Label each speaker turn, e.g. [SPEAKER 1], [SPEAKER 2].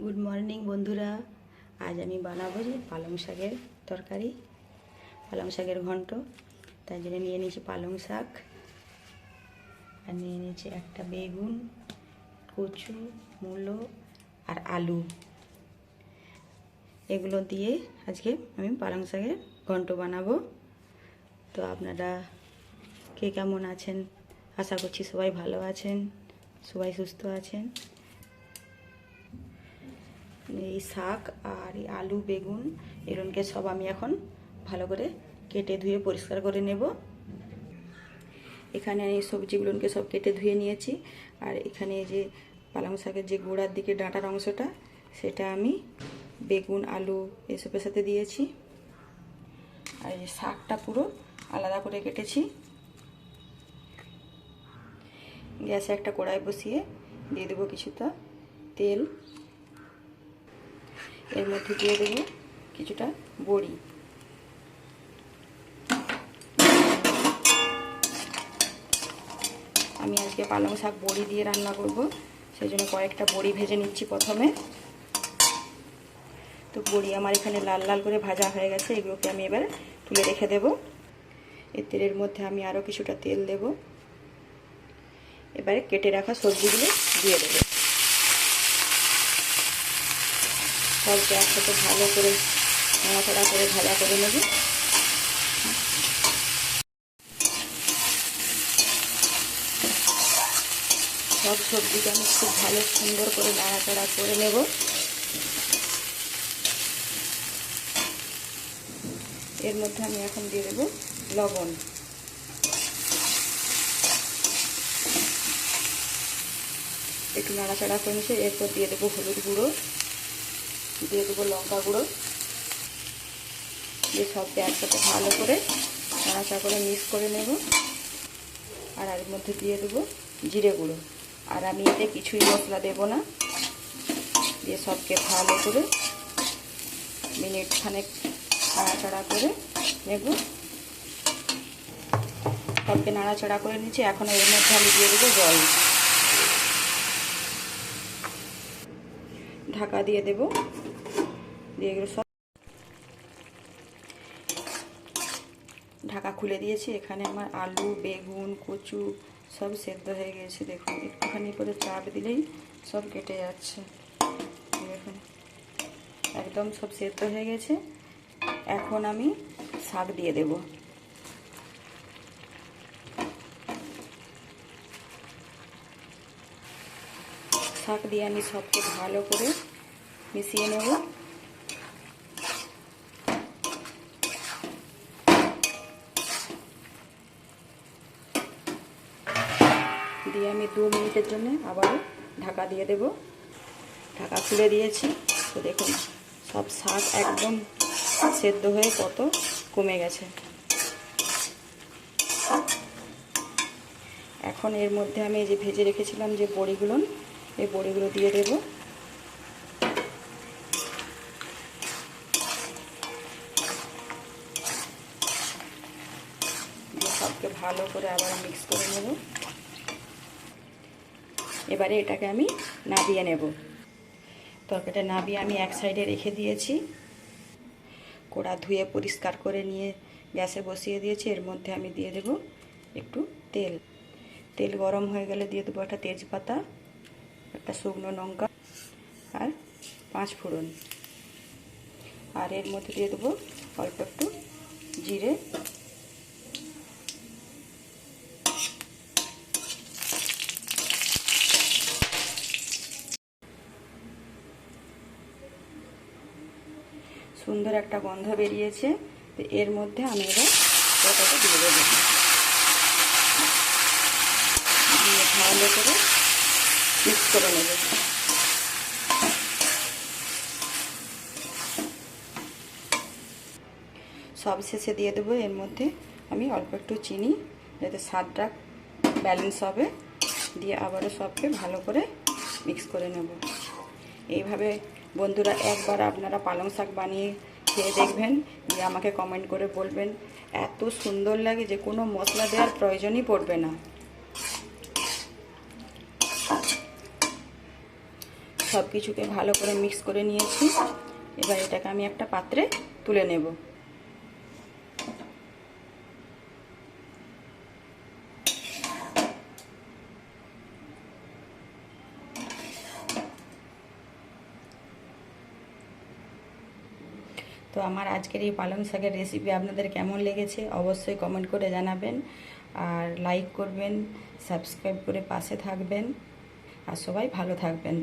[SPEAKER 1] Good morning বন্ধুরা। আজ আমি বানাবো যে পালং শাকের তরকারি, পালং শাকের ঘন্ট। তাই জন্য নিয়ে নিয়েছি পালং শাক। আর নিয়ে নিয়েছি একটা বেগুন, কচু, মূলো আর আলু। এগুলো দিয়ে আজকে আমি পালং শাকের ঘন্ট বানাবো। তো আপনারা কে কেমন আছেন? আশা করছি সবাই ভালো আছেন, সবাই সুস্থ আছেন। এই শাক আর এই আলু, বেগুন এরকমকে সব আমি এখন ভালো করে কেটে ধুয়ে পরিষ্কার করে নেব। এখানে এই সবজিগুলোকে সব কেটে ধুয়ে নিয়েছি। আর এখানে যে পালং শাকের যে গোড়ার দিকে ডাঁটার অংশটা, সেটা আমি বেগুন, আলু এসবের সাথে দিয়েছি। আর এই শাকটা পুরো আলাদা করে কেটেছি। গ্যাসে একটা কড়াই বসিয়ে দিয়ে দেবো কিছুটা তেল। এর মধ্যে দিয়ে দেবো কিছুটা বড়ি। আমি আজকে পালং শাক বড়ি দিয়ে রান্না করব সেই জন্য কয়েকটা বড়ি ভেজে নিচ্ছি প্রথমে। তো বড়ি আমার এখানে লাল লাল করে ভাজা হয়ে গেছে, এগুলোকে আমি এবার তুলে রেখে দেব। এই তেলের মধ্যে আমি আরও কিছুটা তেল দেব। এবারে কেটে রাখা সবজিগুলো দিয়ে দেবো। সবকে একসাথে ভালো করে নাড়াচাড়া করে ভাজা করে নেব। সব সবজিকে আমি খুব ভালো সুন্দর করে নাড়াচাড়া করে নেব। এর মধ্যে আমি এখন দিয়ে দেবো লবণ। একটু নাড়াচাড়া করে নিচ্ছে এরপর দিয়ে দেবো হলুদ গুঁড়ো। দিয়ে দেবো লঙ্কা গুঁড়ো। দিয়ে সবকে একসাথে ভালো করে নাড়াচাড়া করে মিক্স করে নেব। আর এর মধ্যে দিয়ে দেবো জিরে গুঁড়ো। আর আমি এতে কিছুই মশলা দেব না। দিয়ে সবকে ভালো করে মিনিট খানেক নাড়াচাড়া করে নেব। সবকে নাড়াচাড়া করে নিচ্ছি এখন এর মধ্যে আমি দিয়ে দেবো জল। ঢাকা দিয়ে দেব। দিয়ে এগুলো সব ঢাকা খুলে দিয়েছি। এখানে আমার আলু, বেগুন, কচু সব সেদ্ধ হয়ে গেছে। দেখুন, একটুখানি করে চাপ দিলেই সব কেটে যাচ্ছে। দেখুন, একদম সব সেদ্ধ হয়ে গেছে। এখন আমি শাক দিয়ে দেব। শাক দিয়ে আমি সবকে ভালো করে মিশিয়ে নেব। দিয়ে আমি দু মিনিটের জন্য আবার ঢাকা দিয়ে দেব। ঢাকা খুলে দিয়েছি। তো দেখুন, সব শাক একদম সেদ্ধ হয়ে কত কমে গেছে। এখন এর মধ্যে আমি যে ভেজে রেখেছিলাম যে বড়িগুলো, এই বড়িগুলো দিয়ে দেব। সবকে ভালো করে আবার মিক্স করে নেব। এবারে এটাকে আমি নাবিয়ে নেব। তরকারিটা নাবিয়ে আমি এক সাইডে রেখে দিয়েছি। কোড়া ধুয়ে পরিষ্কার করে নিয়ে গ্যাসে বসিয়ে দিয়েছি। এর মধ্যে আমি দিয়ে দেব একটু তেল। তেল গরম হয়ে গেলে দিয়ে দেবো একটা তেজপাতা, একটা শুকনো লঙ্কা আর পাঁচ ফোড়ন। আর এর মধ্যে দিয়ে দেবো অল্প একটু জিরে সুন্দর একটা গন্ধ বেরিয়েছে, তো এর মধ্যে আমি এবার ওটাকে দিয়ে দেবো। দিয়ে ভালো করে মিক্স করে নেব। সব শেষে দিয়ে দেবো, এর মধ্যে আমি অল্প একটু চিনি, যাতে স্বাদটা ব্যালেন্স হবে। দিয়ে আবারও সবকে ভালো করে মিক্স করে নেব। এইভাবে বন্ধুরা, একবার আপনারা পালং শাক বানিয়ে খেয়ে দেখবেন যে আমাকে কমেন্ট করে বলবেন। এত সুন্দর লাগে যে কোনো মশলা দেওয়ার প্রয়োজনই পড়বে না। সব কিছুকে ভালো করে মিক্স করে নিয়েছি। এবার এটাকে আমি একটা পাত্রে তুলে নেব। তো আমার আজকের এই পালং শাকের রেসিপি আপনাদের কেমন লেগেছে অবশ্যই কমেন্ট করে জানাবেন। আর লাইক করবেন সাবস্ক্রাইব করে পাশে থাকবেন। আর সবাই ভালো থাকবেন।